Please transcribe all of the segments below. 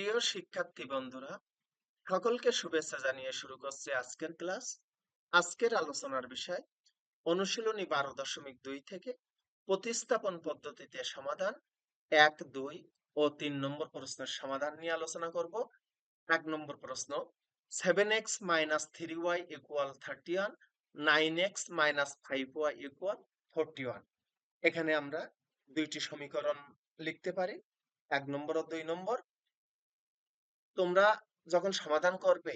প্রিয় শিক্ষার্থী বন্ধুরা, সকলকে শুভেচ্ছা জানিয়ে শুরু করছে আজকের ক্লাস। আজকের আলোচনার বিষয়, অনুশীলনী বারো দশমিক দুই থেকে প্রতিস্থাপন পদ্ধতিতে সমাধান এক, দুই ও তিন নম্বর প্রশ্নের সমাধান নিয়ে আলোচনা করব। এক নম্বর প্রশ্ন seven x minus three y equal thirty one nine x minus five y equal forty one এখানে আমরা দুইটি সমীকরণ লিখতে পারি, এক নম্বর ও দুই নম্বর। তোমরা যখন সমাধান করবে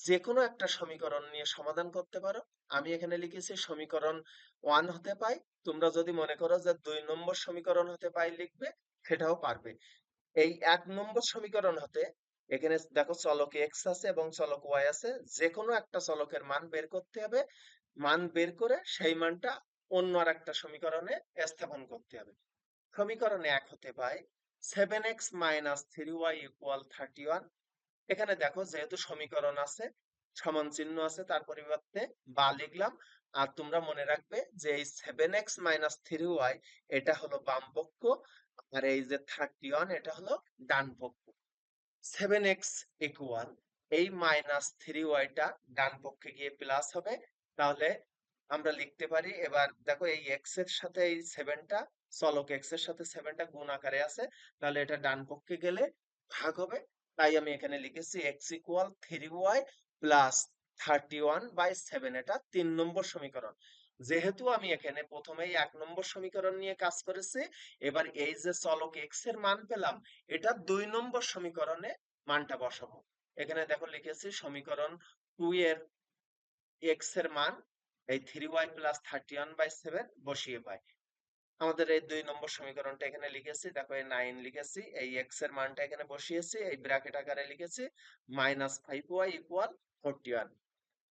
যে কোনো একটা সমীকরণ নিয়ে সমাধান করতে পারো। আমি এখানে লিখেছি সমীকরণ ওয়ান হতে পাই। তোমরা যদি মনে করো যে দুই নম্বর সমীকরণ হতে পাই লিখবে, সেটাও পারবে। এই এক নম্বর সমীকরণ হতে এখানে দেখো চলক এক্স আছে এবং চলক ওয়াই আছে। যে কোনো একটা চলকের মান বের করতে হবে। মান বের করে সেই মানটা অন্য আর একটা সমীকরণে স্থাপন করতে হবে। সমীকরণে এক হতে পাই। Seven x minus three y equal thirty one. এখানে দেখো যেহেতু সমীকরণ আছে, সমান চিহ্ন আছে, তার পরিবর্তে বা লিখলাম। আর তোমরা মনে রাখবে যে এই seven x minus three y এটা হলো বাম পক্ষ আর এই যে থার্টি ওয়ান এটা হলো ডান পক্ষ সেভেন এক্স ইকুয়াল, এই মাইনাস থ্রি ওয়াইটা ডান পক্ষে গিয়ে প্লাস হবে, তাহলে আমরা লিখতে পারি। এবার দেখো এই এক্সের সাথে এই সেভেনটা চলক এক্সের সাথে সেভেনটা গুণ আকারে আছে। তাহলে এটা ডান পক্ষে গেলে ভাগ হবে। তাই আমি এখানে লিখেছি x equal three y plus thirty one by seven এটা তিন নম্বর সমীকরণ। যেহেতু আমি এখানে প্রথমেই এক নম্বর সমীকরণ নিয়ে কাজ করেছি, এবার এই যে চলক এক্সের মান পেলাম, এটা দুই নম্বর সমীকরণে মানটা বসাবো। এখানে দেখো লিখেছি সমীকরণ টু এর এক্সের মান এই three y plus thirty one by seven বসিয়ে পাই আমাদের এই দুই নম্বর সমীকরণটা এখানে লিখেছি দেখো এই নাইন লিখেছি, এই এক্সের মানটা এখানে বসিয়েছি, এই ব্র্যাকেট আকারে লিখেছি minus five y equal forty one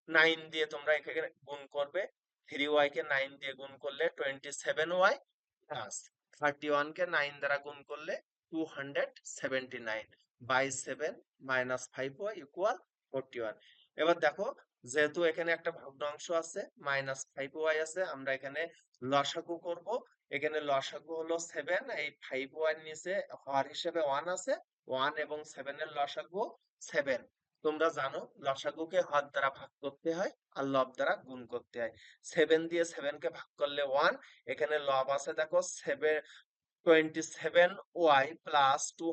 nine দিয়ে তোমরা এখানে গুণ করবে থ্রি ওয়াই কে নাইন দিয়ে গুণ করলে twenty seven y plus thirty one কে নাইন দ্বারা গুণ করলে two hundred seventy nine by seven minus five y equal forty one এবার দেখো যেহেতু এখানে একটা ভগ্নাংশ আছে মাইনাস ফাইভ ওয়াই আছে, আমরা এখানে লসাগু করব। এখানে লসাগু হলো সেভেন এই ফাইভ ওয়াই নিচে হর হিসেবে ওয়ান আছে ওয়ান এবং সেভেন এর লসাগু সেভেন তোমরা জানো, লসাগুকে হর দ্বারা ভাগ করতে হয় আর লব দ্বারা গুণ করতে হয়। সেভেন দিয়ে সেভেন কে ভাগ করলে ওয়ান এখানে লব আছে দেখো seven twenty seven y plus two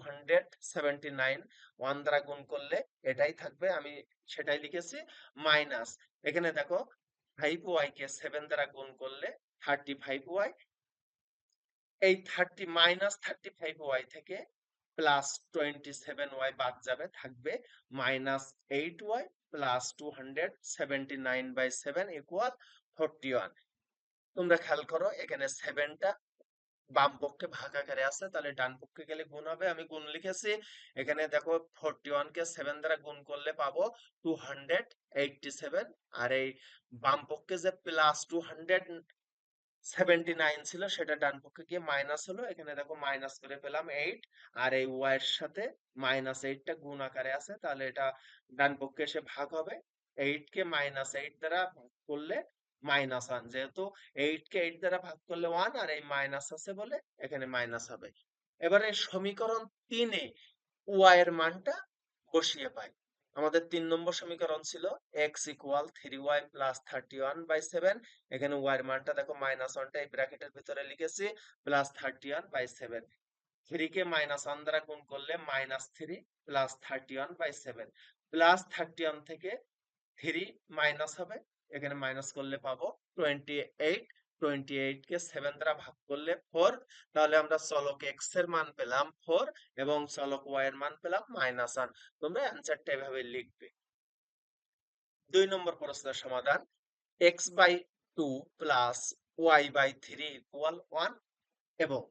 দ্বারা গুণ করলে এটাই থাকবে, আমি সেটাই লিখেছি মাইনাস এখানে দেখো ফাইভ কে সেভেন দ্বারা গুণ করলে থার্টি ফাইভ ওয়াই এই thirty minus thirty five y থেকে প্লাস টোয়েন্টি সেভেন ওয়াই বাদ যাবে, থাকবে minus eight y plus two hundred seventy nine by seven equal forty one তোমরা খেয়াল করো, এখানে সেভেনটা বাম পক্ষে ভাগ আকারে আছে, তাহলে ডান পক্ষে গেলে গুণ হবে। আমি গুণ লিখেছি, এখানে দেখো ফোরটি ওয়ান কে সেভেন দ্বারা গুণ করলে পাবো টু হান্ড্রেড এইটটি সেভেন আর এই বাম পক্ষে যে plus two hundred seventy nine ছিল, সেটা ডান পক্ষে গিয়ে মাইনাস হলো। এখানে দেখো মাইনাস করে পেলাম এইট আর এই ওয়াই এর সাথে মাইনাস এইটটা গুণ আকারে আছে, তাহলে এটা ডান পক্ষে এসে ভাগ হবে। এইট কে মাইনাস এইট দ্বারা করলে মাইনাস ওয়ান যেহেতু এইট কে এইট দ্বারা ভাগ করলে ওয়ান আর এই মাইনাস আছে বলে এখানে মাইনাস হবে। এবারে সমীকরণ তিনে ওয়াই এর মানটা বসিয়ে পাই। আমাদের তিন নম্বর সমীকরণ ছিল x equal three y plus thirty one by seven এখানে ওয়াই এর মানটা দেখো মাইনাস ওয়ানটা এই ব্র্যাকেটের ভিতরে লিখেছি plus thirty one by seven three K minus one দ্বারা গুণ করলে minus three plus thirty one by seven plus thirty one থেকে থ্রি মাইনাস হবে। এখানে মাইনাস করলে পাবো টোয়েন্টি এইট টোয়েন্টি এইট কে সেভেন দ্বারা ভাগ করলে ফোর তাহলে আমরা চলক এক্সের মান পেলাম ফোর এবং চলক ওয়াই এর মান পেলাম মাইনাস ওয়ান তোমরা অ্যান্সারটা এভাবে লিখবে। দুই নম্বর প্রশ্নের সমাধান x by two plus y by three equal one এবং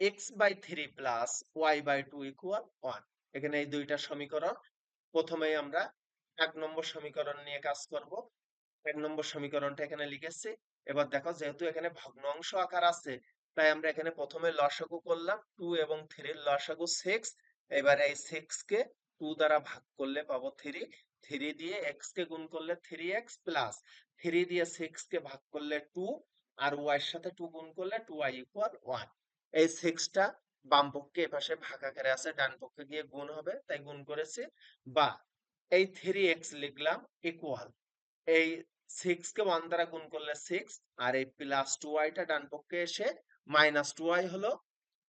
x by three plus y by two equal one এখানে এই দুইটা সমীকরণ, প্রথমেই আমরা এক নম্বর সমীকরণ নিয়ে কাজ করব। এক নম্বর সমীকরণটা এখানে লিখেছি। এবার দেখো যেহেতু এখানে ভগ্নাংশ আকার আছে, তাই আমরা এখানে প্রথমে লসাগু করলাম টু এবং থ্রির লসাগু সিক্স এবার এই সিক্স কে টু দ্বারা ভাগ করলে পাবো থ্রি থ্রি দিয়ে এক্স কে গুণ করলে থ্রি এক্স প্লাস থ্রি দিয়ে সিক্স কে ভাগ করলে টু আর ওয়াই সাথে টু গুণ করলে টু ওয়াই ইকুয়াল ওয়ান এই সিক্সটা বাম পক্ষে এপাশে ভাগ আকারে আছে, ডান পক্ষে গিয়ে গুণ হবে, তাই গুণ করেছি। বা এই থ্রি এক্স লিখলাম ইকুয়াল এই সিক্স কে ওয়ান দ্বারা গুণ করলে সিক্স আর এই প্লাস টু ওয়াইটা ডান পক্ষে এসে মাইনাস টু ওয়াই হলো,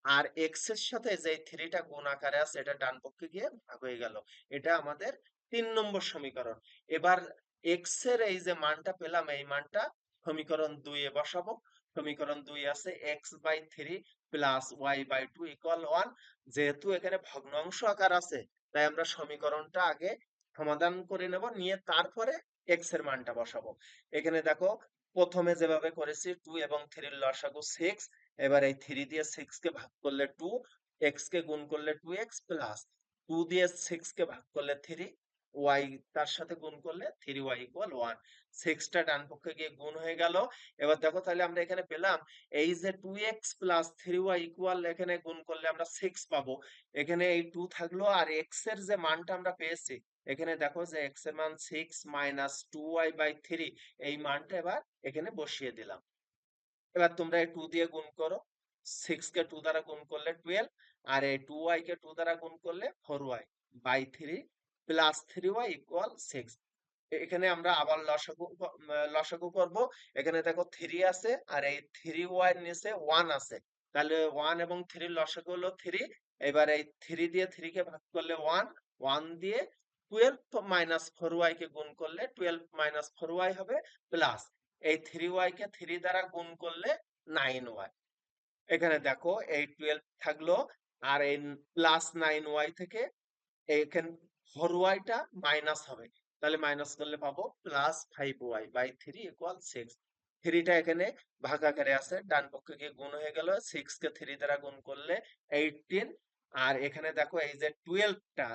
আর এক্সের সাথে যে থ্রিটা গুণ আকারে আছে, এটা ডান পক্ষে গিয়ে ভাগ হয়ে গেল। এটা আমাদের তিন নম্বর সমীকরণ। এবার এক্সের এই যে মানটা পেলাম, এই মানটা সমীকরণ দুই এ বসাবো। সমীকরণ দুই আছে x by three plus y by two equal one যেহেতু এখানে ভগ্নাংশ আকার আছে, তাই আমরা সমীকরণটা আগে সমাধান করে নেব, নিয়ে তারপরে এক্সের মানটা বসাবো। এখানে দেখো, প্রথমে যেভাবে করেছি টু এবং থ্রির লসাগু সিক্স এবার এই থ্রি দিয়ে সিক্স কে ভাগ করলে টু এক্স কে গুণ করলে টু এক্স প্লাস টু দিয়ে সিক্স কে ভাগ করলে থ্রি ওয়াই তার সাথে গুণ করলে থ্রি ওয়াই ইকুয়াল ওয়ান সিক্সটা ডান পক্ষে গিয়ে গুণ হয়ে গেল। এবার দেখো তাহলে আমরা এখানে পেলাম, এই যে two x plus three y equal এখানে গুণ করলে আমরা সিক্স পাবো। এখানে এই টু থাকল আর এক্সের যে মানটা আমরা পেয়েছি এখানে দেখো যে এক্সের মান six minus two y by three এই মানটা এবার এখানে বসিয়ে দিলাম। এবার তোমরা এই টু দিয়ে গুণ করো। সিক্স কে টু দ্বারা গুণ করলে টুয়েলভ আর এই টু ওয়াই কে টু দ্বারা গুণ করলে four y by three plus three y equal six এখানে আমরা আবার লসাগু লসাগু করব। এখানে দেখো থ্রি আছে আর এই থ্রি ওয়াই নিচে ওয়ান আছে। তাহলে ওয়ান এবং থ্রি লসাগু হলো থ্রি এবার এই থ্রি দিয়ে থ্রি কে ভাগ করলে ওয়ান ওয়ান দিয়ে টুয়েলভ মাইনাস ফোর ওয়াই কে গুণ করলে টুয়েলভ মাইনাস ফোর ওয়াই হবে প্লাস এই থ্রি ওয়াই কে থ্রি দ্বারা গুণ করলে নাইন ওয়াই এখানে দেখো এই টুয়েলভ থাকল আর এই প্লাস ওয়াই থেকে মাইনাস হবে। তাহলে মাইনাস করলে পাবো plus five y by three equal six থ্রিটা এখানে ভাগ আকারে আছে, ডান পক্ষে গিয়ে গুণ হয়ে গেল সিক্স কে থ্রি দ্বারা গুণ করলে এইটিন আর এখানে দেখো এই যে টুয়েলভটা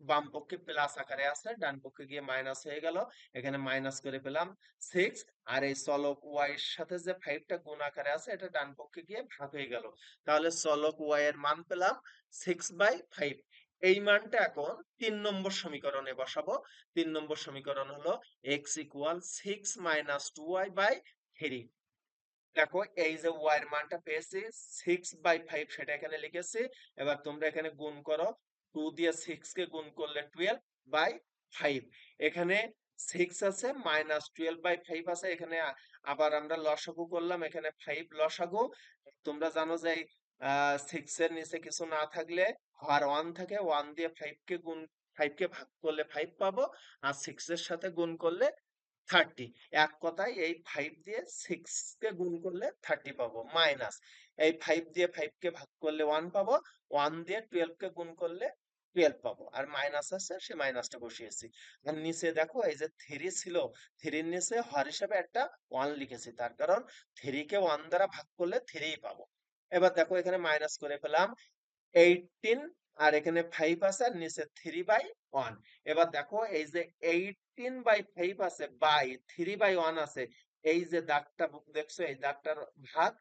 বাম পক্ষে প্লাস আকারে আছে, ডান পক্ষে গিয়ে মাইনাস হয়ে গেল। এখানে মাইনাস করে পেলাম সিক্স আর এই চলক ওয়াই এর সাথে যে ফাইভটা গুণ আকারে আছে, এটা ডান পক্ষে গিয়ে ভাগ হয়ে গেল। তাহলে চলক ওয়াই এর মান পেলাম সিক্স বাই ফাইভ এই মানটা এখন তিন নম্বর সমীকরণে বসাবো। তিন নম্বর সমীকরণ হলো x equal six minus two y by three দেখো, এই যে ওয়াই এর মানটা পেয়েছি সিক্স বাই ফাইভ সেটা এখানে লিখেছি। এবার তোমরা এখানে গুণ করো। টু দিয়ে সিক্স কে গুণ করলে টুয়েলভ বাই ফাইভ এখানে সিক্স আছে মাইনাস টুয়েলভ বাই ফাইভ আছে। এখানে আবার আমরা লসাগু করলাম, এখানে ফাইভ লসাগু। তোমরা জানো যে সিক্স এর নিচে কিছু না থাকলে হর ওয়ান থাকে ওয়ান দিয়ে ফাইভ কে গুণ ফাইভ কে ভাগ করলে ফাইভ পাবো, আর সিক্স এর সাথে গুণ করলে থার্টি এক কথায় এই ফাইভ দিয়ে সিক্স কে গুণ করলে থার্টি পাবো মাইনাস এই ফাইভ দিয়ে ফাইভ কে ভাগ করলে ওয়ান পাবো ওয়ান দিয়ে টুয়েলভ কে গুণ করলে টুয়েলভ পাবো। আর মাইনাস আছে, সে মাইনাসটা বসিয়েছি আর নিচে দেখো, এই যে থ্রি ছিল থ্রির নিচে হর হিসাবে একটা ওয়ান লিখেছি। তার কারণ থ্রি কে ওয়ান দ্বারা ভাগ করলে থ্রি পাবো। এবার দেখো, এখানে মাইনাস করে পেলাম এইটিন আর এখানে ফাইভ আছে, আর নিচে থ্রি বাই ওয়ান এবার দেখো, এই যে এইটিন বাই ফাইভ আছে বাই থ্রি বাই ওয়ান আছে, এই যে দাগটা দেখছ, এই দাগটার ভাগ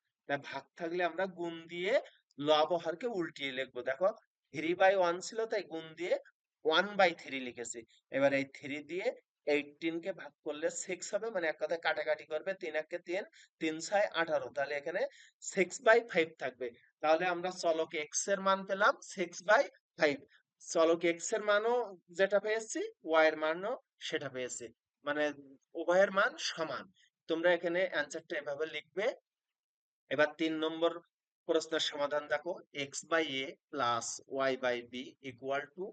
ভাগ থাকলে আমরা গুণ দিয়ে লব হরকে উল্টিয়ে লিখব। দেখো থ্রি বাই ওয়ান ছিল তাই গুণ দিয়ে ওয়ান বাই থ্রি লিখেছি। এবার এই থ্রি দিয়ে এইটিন কে ভাগ করলে সিক্স হবে মানে এক কথায় কাটাকাটি করবে তিন একে তিন তিন ছয় আঠারো। তাহলে এখানে সিক্স বাই ফাইভ থাকবে। তাহলে আমরা চলক এক্সের মান পেলাম সিক্স বাই ফাইভ চলক এক্সের মানও যেটা পেয়েছি ওয়াই এর মানও সেটা পেয়েছি। মানে উভয়ের মান সমান। তোমরা এখানে অ্যান্সারটা এভাবে লিখবে। এবার তিন নম্বর প্রশ্নের সমাধান দেখো x by a plus y by b equal two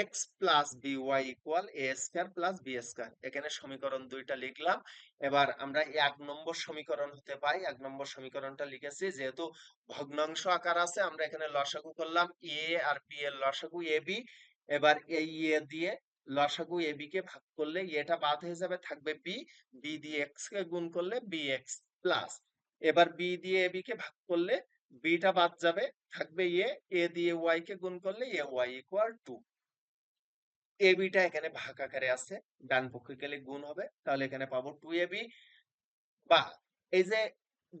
x plus b y equal a square plus b square এখানে সমীকরণ দুইটা লিখলাম। এবার আমরা এক নম্বর সমীকরণ হতে পাই। এক নম্বর সমীকরণটা লিখেছি, যেহেতু ভগ্নাংশ আকার আছে, আমরা এখানে লসাগু করলাম এ আর বি এর লসাগু এ বি এবার এই এ দিয়ে লসাগু এ বি কে ভাগ করলে এটা বাদ হয়ে যাবে, থাকবে বি বি দিয়ে এক্স কে গুণ করলে বি এক্স প্লাস এবার বি দিয়ে এ বি কে ভাগ করলে বিটা বাদ যাবে, থাকবে এ এ দিয়ে ওয়াই কে গুণ করলে a y equal two a beta এখানে ভাগ আকারে আছে, ডান পক্ষে গেলে গুণ হবে, তাহলে এখানে পাবো টু এ বি বা এই যে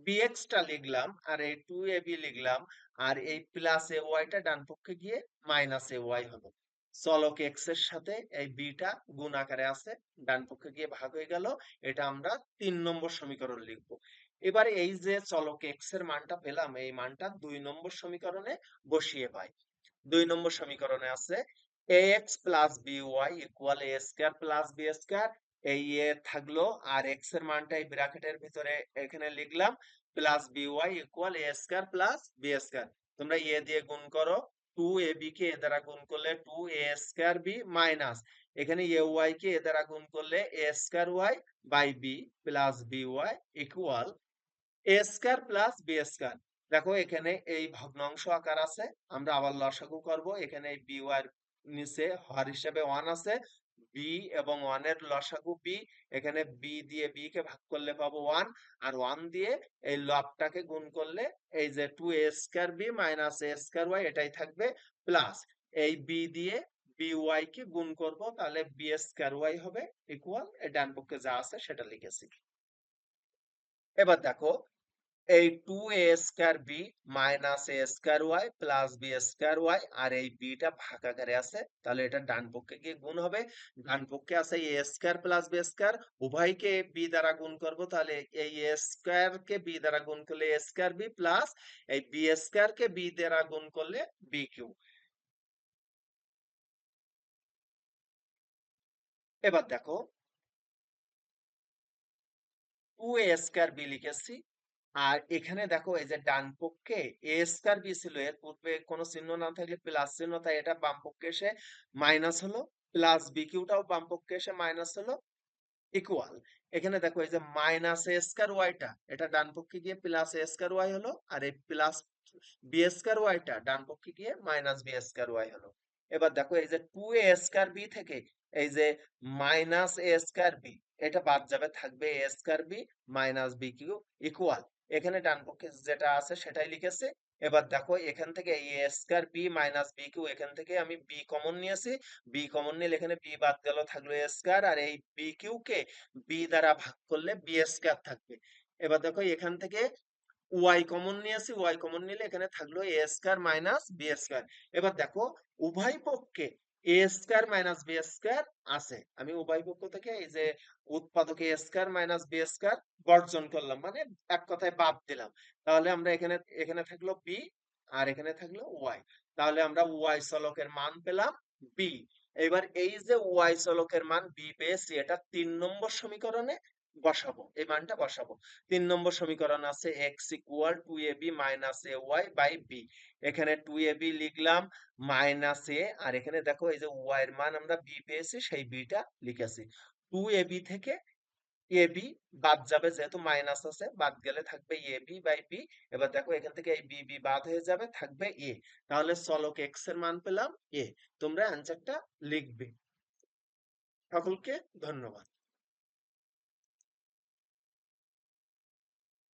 বিএক্স টা লিখলাম আর এই টু এ বি লিখলাম আর এই প্লাস এ ওয়াইটা ডান পক্ষে গিয়ে মাইনাস এ ওয়াই হবে চলক এক্সের সাথে এই বিটা গুণ আকারে আছে, ডান পক্ষে গিয়ে ভাগ হয়ে গেল, এটা আমরা তিন নম্বর সমীকরণ লিখব। এবার এই যে চলক এক্সের মানটা পেলাম, এই মানটা দুই নম্বর সমীকরণে বসিয়ে পাই। দুই নম্বর সমীকরণে আছে ax plus by equal a square plus b square এই এ থাকল আর এক্সের মানটা এই ব্র্যাকেটের ভিতরে এখানে লিখলাম plus by equal a square plus b square তোমরা এ দিয়ে গুণ করো two a B K a দ্বারা গুণ করলে two a square b minus এখানে ওয়াই কে এ দ্বারা গুণ করলে a square y by b plus y equal a square plus b square দেখো, এখানে এই ভগ্নাংশ আকার আছে, আমরা আবার লসাগু করব। এখানে এই বি ওয়াই নিচে হর হিসেবে ওয়ান আছে। বি এবং ওয়ানের লসাগু বি এখানে বি দিয়ে বি কে ভাগ করলে পাবো ওয়ান আর ওয়ান দিয়ে এই লবটাকে গুণ করলে এই যে two a square b minus a square y এটাই থাকবে প্লাস এই বি দিয়ে বি ওয়াই কে গুণ করব, তাহলে বি স্কয়ার ওয়াই হবে ইকুয়াল এই ডান পক্ষে যা আছে, সেটা লিখেছি। এবার দেখো এই two a square b minus a square y plus b square y আর এই বিটা ভাগ আকারে আছে, তাহলে এটা ডান পক্ষে গিয়ে গুণ হবে। ডান পক্ষে আছে a square plus b square উভয়কে বি দ্বারা গুণ করব, তাহলে এই এ স্কয়ার কে বি দ্বারা গুণ করলে এ স্কয়ার বি প্লাস এই বি স্কয়ার কে বি দ্বারা গুণ করলে বি কিউ এবার দেখো টু এ স্কয়ার বি লিখেছি আর এখানে দেখো এই যে ডান পক্ষে এ স্কয়ার বি ছিল, এর পূর্বে কোনো চিহ্ন না থাকলে প্লাস চিহ্ন তাই এটা বাম পক্ষে এসে মাইনাস হলো প্লাস বি কিউটাও বাম পক্ষে এসে মাইনাস হলো ইকুয়াল এখানে দেখো এই যে মাইনাস এ স্কয়ার ওয়াইটা এটা ডান পক্ষে গিয়ে প্লাস এ স্কয়ার ওয়াই হলো আর এই প্লাস বি স্কয়ার ওয়াইটা ডান পক্ষে গিয়ে মাইনাস বি স্কয়ার ওয়াই হলো। এবার দেখো এই যে টু এ স্কয়ার বি থেকে এই যে মাইনাস এ স্কয়ার বি এটা বাদ যাবে থাকবে a square b minus b cube equal এখানে ডান পক্ষে যেটা আছে সেটাই লিখেছে। এবার দেখো এখান থেকে a square b minus b cube এখান থেকে আমি বি কমন নিয়েছি। বি কমন নিলে এখানে বি বাদ গেল, থাকল এ স্কয়ার আর এই বি কিউ কে বি দ্বারা ভাগ করলে বি স্কয়ার থাকবে। এবার দেখো এখান থেকে ওয়াই কমন নিয়েছি ওয়াই কমন নিলে এখানে থাকল a square minus b square এবার দেখো উভয় পক্ষে a square minus b square আছে। আমি উভয় পক্ষ থেকে এই যে উৎপাদক a square minus b square বর্জন করলাম মানে এক কথায় বাদ দিলাম। তাহলে আমরা এখানে এখানে থাকল বি আর এখানে থাকল ওয়াই তাহলে আমরা ওয়াই চলকের মান পেলাম বি এবার এই যে ওয়াই চলকের মান বি পেয়েছি, এটা তিন নম্বর সমীকরণে বসাবো। এই মানটা বসাবো। তিন নম্বর সমীকরণ আছে x equal two a b minus a y by b এখানে টু এ বি লিখলাম মাইনাস এ আর এখানে দেখো এই যে ওয়াই এর মান আমরা বি পেয়েছি, সেই বিটা লিখেছি। টু এ বি থেকে এ বি বাদ যাবে যেহেতু মাইনাস আছে, বাদ গেলে থাকবে এ বি বাই বি এবার দেখো এখান থেকে এই বি বি বাদ হয়ে যাবে, থাকবে এ তাহলে চলক এক্সের মান পেলাম এ তোমরা অ্যান্সারটা লিখবে। সকলকে ধন্যবাদ।